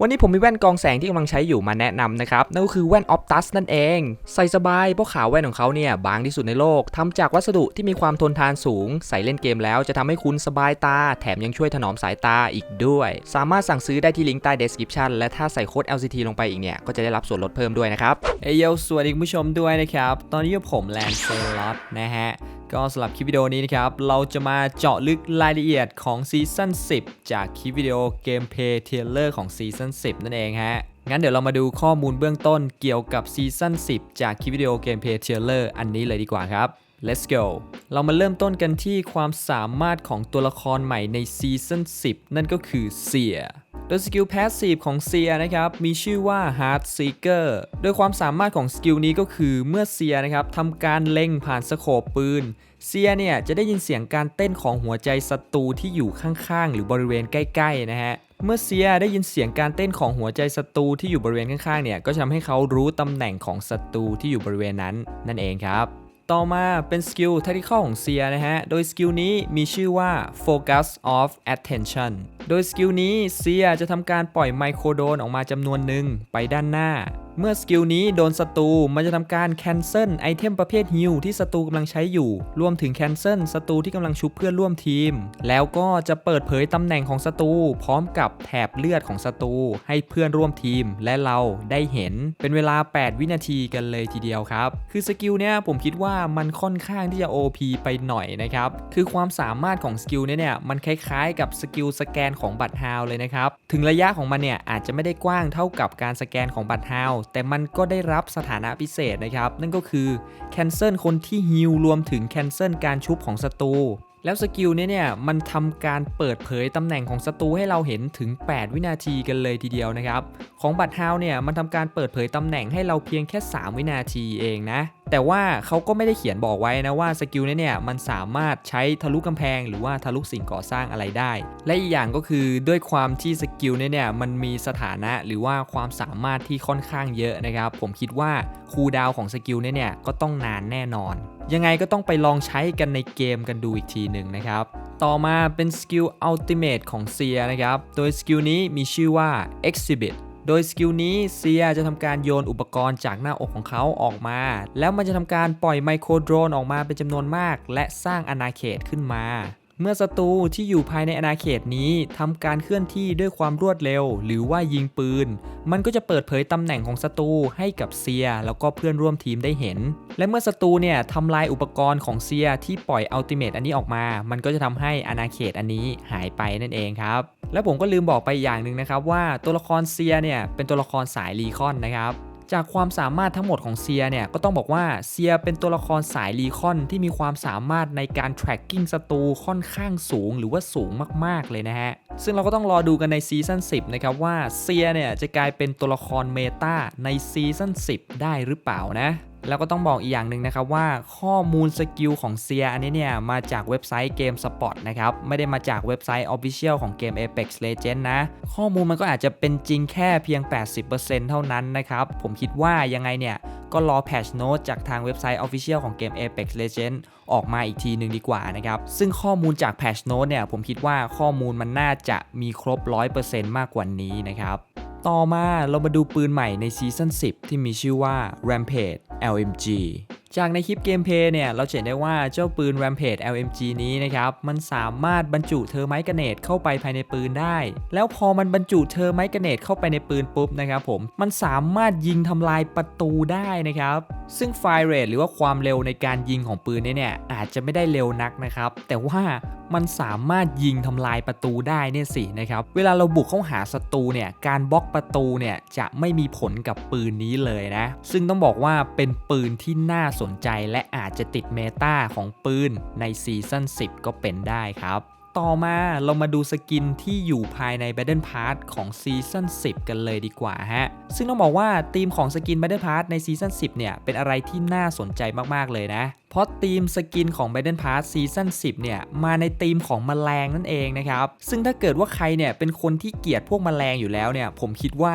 วันนี้ผมมีแว่นกองแสงที่กำลังใช้อยู่มาแนะนำนะครับ นั่นก็คือแว่น Optus นั่นเอง ใส่สบายเพราะขาวแว่นของเขาเนี่ย บางที่สุดในโลกทำจากวัสดุที่มีความทนทานสูง ใส่เล่นเกมแล้วจะทำให้คุณสบายตา แถมยังช่วยถนอมสายตาอีกด้วย สามารถสั่งซื้อได้ที่ลิงก์ใต้ description และถ้าใส่โค้ด LCT ลงไปอีกเนี่ย ก็จะได้รับส่วนลดเพิ่มด้วยนะครับเอเยโยสวัสดีคุณผู้ชมด้วยนะครับ ตอนนี้ผมแลนเซอร์ลอตนะฮะ ก็สำหรับคลิปวิดีโอนี้นะครับ เราจะมาเจาะลึกรายละเอียดของซีซั่น10 จากคลิปวิดีโอเกมเพย์เทเลอร์ของซีซั่น10 นั่นเองฮะ งั้นเดี๋ยวเรามาดูข้อมูลเบื้องต้นเกี่ยวกับซีซั่น10 จากคลิปวิดีโอเกมเพย์เทเลอร์อันนี้เลยดีกว่าครับ let's go เรามาเริ่มต้นกันที่ความสามารถของตัวละครใหม่ในซีซั่น10 นั่นก็คือเซีย โดยสกิล Passive ของเซียนะครับมีชื่อว่า Heart Seeker โดยความสามารถของสกิลนี้ก็คือเมื่อเซียนะครับทำการเล็งผ่านสโคปปืน เซียเนี่ยจะได้ยินเสียงการเต้นของหัวใจศัตรูที่อยู่ข้างๆ หรือบริเวณใกล้ๆนะฮะเมื่อเซียได้ยินเสียงการเต้นของหัวใจศัตรูที่อยู่บริเวณข้างๆเนี่ยก็จะทำให้เขารู้ตำแหน่งของศัตรูที่อยู่บริเวณนั้นนั่นเองครับต่อมาเป็นสกิล tactical ของเซียนะฮะ โดยสกิลนี้มีชื่อว่า focus of attention โดยสกิลนี้เซียจะทำการปล่อยไมโครโดนออกมาจำนวนหนึ่งไปด้านหน้า เมื่อสกิลนี้โดนศัตรูมันจะทำการ cancel ไอเทมประเภทฮิลที่ศัตรูกำลังใช้อยู่ รวมถึง cancel ศัตรูที่กำลังชุบเพื่อนร่วมทีม แล้วก็จะเปิดเผยตำแหน่งของศัตรูพร้อมกับแถบเลือดของศัตรูให้เพื่อนร่วมทีมและเราได้เห็นเป็นเวลา 8 วินาทีกันเลยทีเดียวครับ คือสกิลเนี้ยผมคิดว่ามันค่อนข้างที่จะ OP ไปหน่อยนะครับ คือความสามารถของสกิลเนี้ยเนี่ยมันคล้ายๆ กับสกิลสแกนของบัตรฮาวเลยนะครับ ถึงระยะของมันเนี่ยอาจจะไม่ได้กว้างเท่ากับการสแกนของบัตรฮาวแต่มันก็ได้รับสถานะพิเศษนะครับ นั่นก็คือ cancel คนที่ฮิลรวมถึง cancel การชุบของศัตรูแล้วสกิลเนี้เนี่ยมันทำการเปิดเผยตำแหน่งของศัตรูให้เราเห็นถึง 8 วินาทีกันเลยทีเดียวนะครับ ของบัตรฮาวเนี่ยมันทำการเปิดเผยตำแหน่งให้เราเพียงแค่ 3 วินาทีเองนะแต่ว่าเขาก็ไม่ได้เขียนบอกไว้นะว่าสกิลนี้เนี่ยมันสามารถใช้ทะลุกำแพงหรือว่าทะลุสิ่งก่อสร้างอะไรได้ และอีกอย่างก็คือด้วยความที่สกิลนี้เนี่ยมันมีสถานะหรือว่าความสามารถที่ค่อนข้างเยอะนะครับ ผมคิดว่าคูดาวของสกิลนี้เนี่ยก็ต้องนานแน่นอน ยังไงก็ต้องไปลองใช้กันในเกมกันดูอีกทีหนึ่งนะครับ ต่อมาเป็นสกิลอัลติเมทของเซียนะครับ โดยสกิลนี้มีชื่อว่า Exhibit โดยสกิลนี้เซียจะทำการโยนอุปกรณ์จากหน้าอกของเขาออกมา แล้วมันจะทำการปล่อยไมโครโดรนออกมาเป็นจำนวนมาก และสร้างอาณาเขตขึ้นมา เมื่อศัตรูที่อยู่ภายในอาณาเขตนี้ทำการเคลื่อนที่ด้วยความรวดเร็ว หรือว่ายิงปืน มันก็จะเปิดเผยตำแหน่งของศัตรูให้กับเซีย แล้วก็เพื่อนร่วมทีมได้เห็น และเมื่อศัตรูเนี่ยทำลายอุปกรณ์ของเซียที่ปล่อยอัลติเมทอันนี้ออกมา มันก็จะทำให้อาณาเขตอันนี้หายไปนั่นเองครับ และผมก็ลืมบอกไปอย่างหนึ่งนะครับว่าตัวละครเซียเนี่ยเป็นตัวละครสายรีคอนนะครับจากความสามารถทั้งหมดของเซียเนี่ยก็ต้องบอกว่าเซียเป็นตัวละครสายรีคอนที่มีความสามารถในการ tracking ศัตรูค่อนข้างสูงหรือว่าสูงมากๆเลยนะฮะ ซึ่งเราก็ต้องรอดูกันในซีซั่น10 นะครับว่าเซียเนี่ยจะกลายเป็นตัวละครเมตาในซีซั่น10 ได้หรือเปล่านะ แล้วก็ต้องบอกอีกอย่างหนึ่งนะครับว่าข้อมูลสกิลของเซียอันนี้เนี่ยมาจากเว็บไซต์เกมสปอตนะครับไม่ได้มาจากเว็บไซต์ Official ของเกม Apex Legends นะ ข้อมูลมันก็อาจจะเป็นจริงแค่เพียง 80%เท่านั้นนะครับผมคิดว่ายังไงเนี่ยก็รอแพชโน้ตจากทางเว็บไซต์ Official ของเกม Apex Legends ออกมาอีกทีหนึ่งดีกว่านะครับ ซึ่งข้อมูลจากแพชโน้ตเนี่ยผมคิดว่าข้อมูลมันน่าจะมีครบ 100%มากกว่านี้นะครับ ต่อมาเรามาดูปืนใหม่ในซีซั่น10 ที่มีชื่อว่า Rampage LMG จากในคลิปเกมเพย์เนี่ย เราเห็นได้ว่าเจ้าปืน Rampage LMG นี้นะครับ มันสามารถบรรจุเทอร์ไมต์กระเนตเข้าไปภายในปืนได้ แล้วพอมันบรรจุเทอร์ไมต์กระเนตเข้าไปในปืนปุ๊บนะครับผม มันสามารถยิงทำลายประตูได้นะครับ ซึ่งไฟเรทหรือว่าความเร็วในการยิงของปืนเนี่ยเนี่ยอาจจะไม่ได้เร็วนักนะครับ แต่ว่ามันสามารถยิงทำลายประตูได้เนี่ยสินะครับ เวลาเราบุกเข้าหาศัตรูเนี่ย การบล็อกประตูเนี่ยจะไม่มีผลกับปืนนี้เลยนะ ซึ่งต้องบอกว่าเป็นปืนที่น่าสนใจและอาจจะติดเมตาของปืนในซีซั่น10 ก็เป็นได้ครับ ต่อมาเรามาดูสกินที่อยู่ภายใน Battle Pass ของซีซั่น10 กันเลยดีกว่าฮะ ซึ่งต้องบอกว่าธีมของสกิน Battle Pass ในซีซั่น10 เนี่ย เป็นอะไรที่น่าสนใจมากๆเลยนะ เพราะธีมสกินของ Battle Pass ซีซั่น10 เนี่ย มาในธีมของแมลงนั่นเองนะครับ ซึ่งถ้าเกิดว่าใครเนี่ย เป็นคนที่เกลียดพวกแมลงอยู่แล้วเนี่ย ผมคิดว่า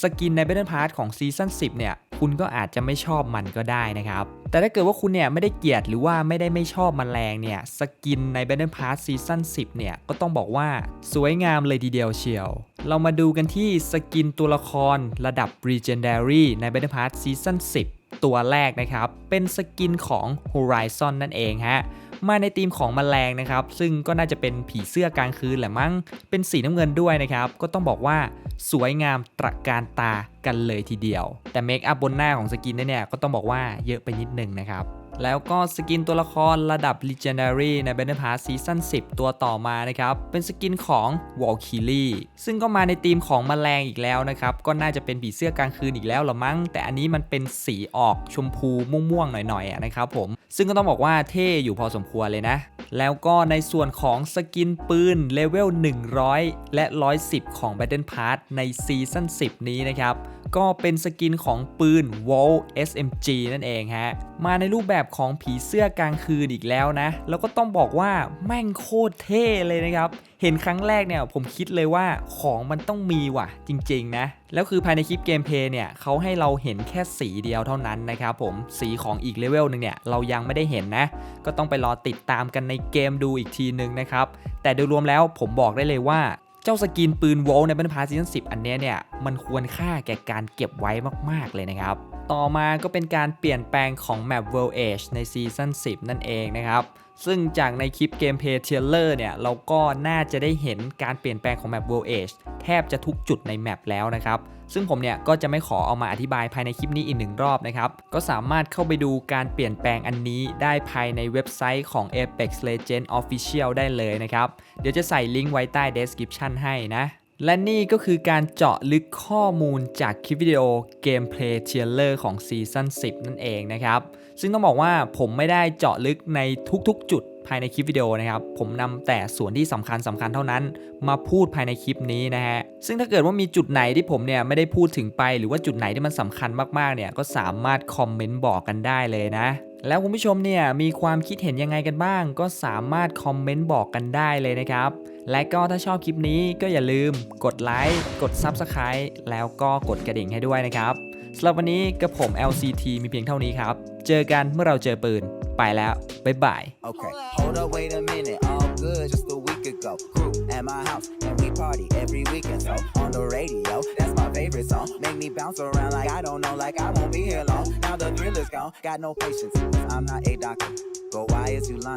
สกินใน Battle Pass ของซีซั่น10 เนี่ย คุณก็อาจจะไม่ชอบมันก็ได้นะครับ แต่ถ้าเกิดว่าคุณเนี่ยไม่ได้เกลียดหรือว่าไม่ได้ไม่ชอบมแมลงเนี่ยสกินใน Battle Pass Season 10 เนี่ยก็ต้องบอกว่าสวยงามเลยทีเดียวเชียว เรามาดูกันที่สกินตัวละครระดับ Legendary ใน Battle Pass Season 10 ตัวแรกนะครับ เป็นสกินของ Horizon นั่นเองฮะ มาในธีมของแมลงนะครับ ซึ่งก็น่าจะเป็นผีเสื้อกลางคืนแหละมั้ง เป็นสีน้ำเงินด้วยนะครับ ก็ต้องบอกว่าสวยงามตระการตากันเลยทีเดียว แต่เมคอัพบนหน้าของสกินเนี่ยก็ต้องบอกว่าเยอะไปนิดนึงนะครับ แล้วก็สกินตัวละครระดับ Legendary ใน Battle Pass Season 10 ตัวต่อมานะครับ เป็นสกินของ Valkyrie ซึ่งก็มาในธีมของแมลงอีกแล้วนะครับ ก็น่าจะเป็นผีเสื้อกลางคืนอีกแล้วละมั้ง แต่อันนี้มันเป็นสีออกชมพูม่วงๆ หน่อยๆนะครับผม ซึ่งก็ต้องบอกว่าเท่อยู่พอสมควรเลยนะ แล้วก็ในส่วนของสกินปืนเลเวล 100 และ 110 ของ Battle Pass ในซีซั่น10 นี้นะครับก็เป็นสกินของปืน Wall SMG นั่นเองฮะ มาในรูปแบบของผีเสื้อกลางคืนอีกแล้วนะ แล้วก็ต้องบอกว่าแม่งโคตรเท่เลยนะครับ เห็นครั้งแรกเนี่ยผมคิดเลยว่าของมันต้องมีว่ะ จริงๆนะ แล้วคือภายในคลิปเกมเพย์เนี่ยเขาให้เราเห็นแค่สีเดียวเท่านั้นนะครับผม สีของอีกเลเวลหนึ่งเนี่ยเรายังไม่ได้เห็นนะ ก็ต้องไปรอติดตามกันในเกมดูอีกทีหนึ่งนะครับ แต่โดยรวมแล้วผมบอกได้เลยว่า เจ้าสกินปืนโวลในบันพาซีซั่นสิอันนี้เนี่ยมันควรค่าแก่การเก็บไว้มากๆเลยนะครับ ต่อมาก็เป็นการเปลี่ยนแปลงของแมป World Age ในซีซั่น10 นั่นเองนะครับ ซึ่งจากในคลิปเกมเพย์เทเลอร์เนี่ย เราก็น่าจะได้เห็นการเปลี่ยนแปลงของแมป World Age แทบจะทุกจุดในแมปแล้วนะครับ ซึ่งผมเนี่ยก็จะไม่ขอเอามาอธิบายภายในคลิปนี้อีกหนึ่งรอบนะครับ ก็สามารถเข้าไปดูการเปลี่ยนแปลงอันนี้ได้ภายในเว็บไซต์ของ Apex Legends Official ได้เลยนะครับ เดี๋ยวจะใส่ลิงก์ไว้ใต้ description ให้นะและนี่ก็คือการเจาะลึกข้อมูลจากคลิปวิดีโอ Gameplay t r a i l e r ของซีซั่น10 นั่นเองนะครับ ซึ่งต้องบอกว่าผมไม่ได้เจาะลึกในทุกๆ จุดภายในคลิปวิดีโอนะครับ ผมนำแต่ส่วนที่สำคัญสำคัญเท่านั้น มาพูดภายในคลิปนี้นะฮะ ซึ่งถ้าเกิดว่ามีจุดไหนที่ผมเนี่ยไม่ได้พูดถึงไป หรือว่าจุดไหนที่มันสำคัญมากๆเนี่ยก็สามารถคอมเมนต์บอกกันได้เลยนะ แล้วคุณผู้ชมเนี่ยมีความคิดเห็นยังไงกันบ้าง ก็สามารถคอมเมนต์บอกกันได้เลยนะครับ และก็ถ้าชอบคลิปนี้ก็อย่าลืมกดไลค์กด Subscribe แล้วก็กดกระดิ่งให้ด้วยนะครับ สำหรับวันนี้กับผม LCT มีเพียงเท่านี้ครับ เจอกันเมื่อเราเจอปืน ไปแล้ว บ๊ายบาย Okay, hold up, wait a minute. All good, just a week ago. Crew at my house, and we party every weekend. So on the radio, that's my favorite song. Make me bounce around like I don't know, like I won't be here long. Now the thrill is gone, got no patience. I'm not a doctor. Go, why is you lying?